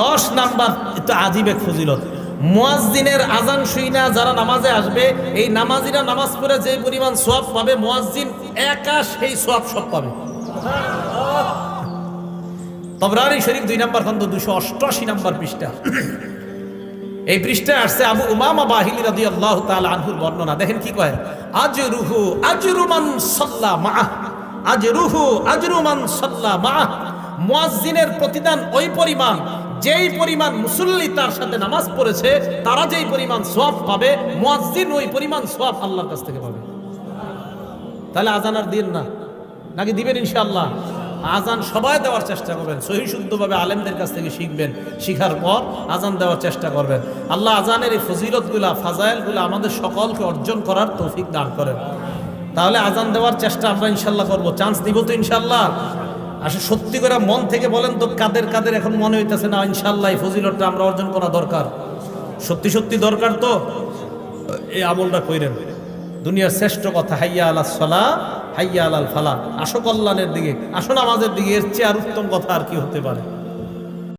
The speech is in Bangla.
দশ নাম্বার তো আজীব এক ফজিলত। মুয়াজ্জিনের আজান শুই না, যারা নামাজে আসবে, এই নামাজিরা নামাজ পড়ে যে পরিমাণ সোয়াব পাবে, মুয়াজ্জিন একা সেই সোয়াব সব পাবে। তবরারি শরীফ দুই নাম্বার খন্ড দুশো অষ্টআশি নাম্বার পৃষ্ঠা। এই পৃষ্ঠায় আসছে আবু উমামা বাহিলি রাদি আল্লাহ তাল আনহুর বর্ণনা। দেখেন কি কয়? আজ রুহু আজ রুমান সাল্লা মা আজ রুহু আজ রুমান সাল্লা মা মুয়াজ্জিনের প্রতিদান ওই পরিমাণ যেই পরিমাণ মুসল্লি তার সাথে নামাজ পড়েছে, তারা যেই পরিমাণ সোয়াব পাবে, মুয়াজ্জিন ওই পরিমাণ সোয়াব আল্লাহর কাছ থেকে পাবে। তাহলে আজান আর দিন না। নাকি দিবেন ইনশাআল্লাহ? আজান সবাই দেওয়ার চেষ্টা করবেন। সহি শুদ্ধভাবে আলেমদের কাছ থেকে শিখবেন। শিখার পর আজান দেওয়ার চেষ্টা করবেন। আল্লাহ আজানের এই ফজিলতগুলা, ফাজাইলগুলো আমাদের সকলকে অর্জন করার তৌফিক দান করেন। তাহলে আজান দেওয়ার চেষ্টা আমরা ইনশাল্লাহ করব। চান্স দিব তো ইনশাল্লাহ আসলে সত্যি করে মন থেকে বলেন তো, কাদের কাদের এখন মনে হইতেছে, না ইনশাল্লাহ ফজিলতটা আমরা অর্জন করা দরকার। সত্যি সত্যি দরকার তো? এই আমলটা কইরেন। দুনিয়ার শ্রেষ্ঠ কথা, হাইয়া আলাহ সালা, হাইয়া আলাল ফালা। আসো কল্যাণের দিকে, আসো নামাজের দিকে, এর চেয়ে আর উত্তম কথা আর কি হতে পারে?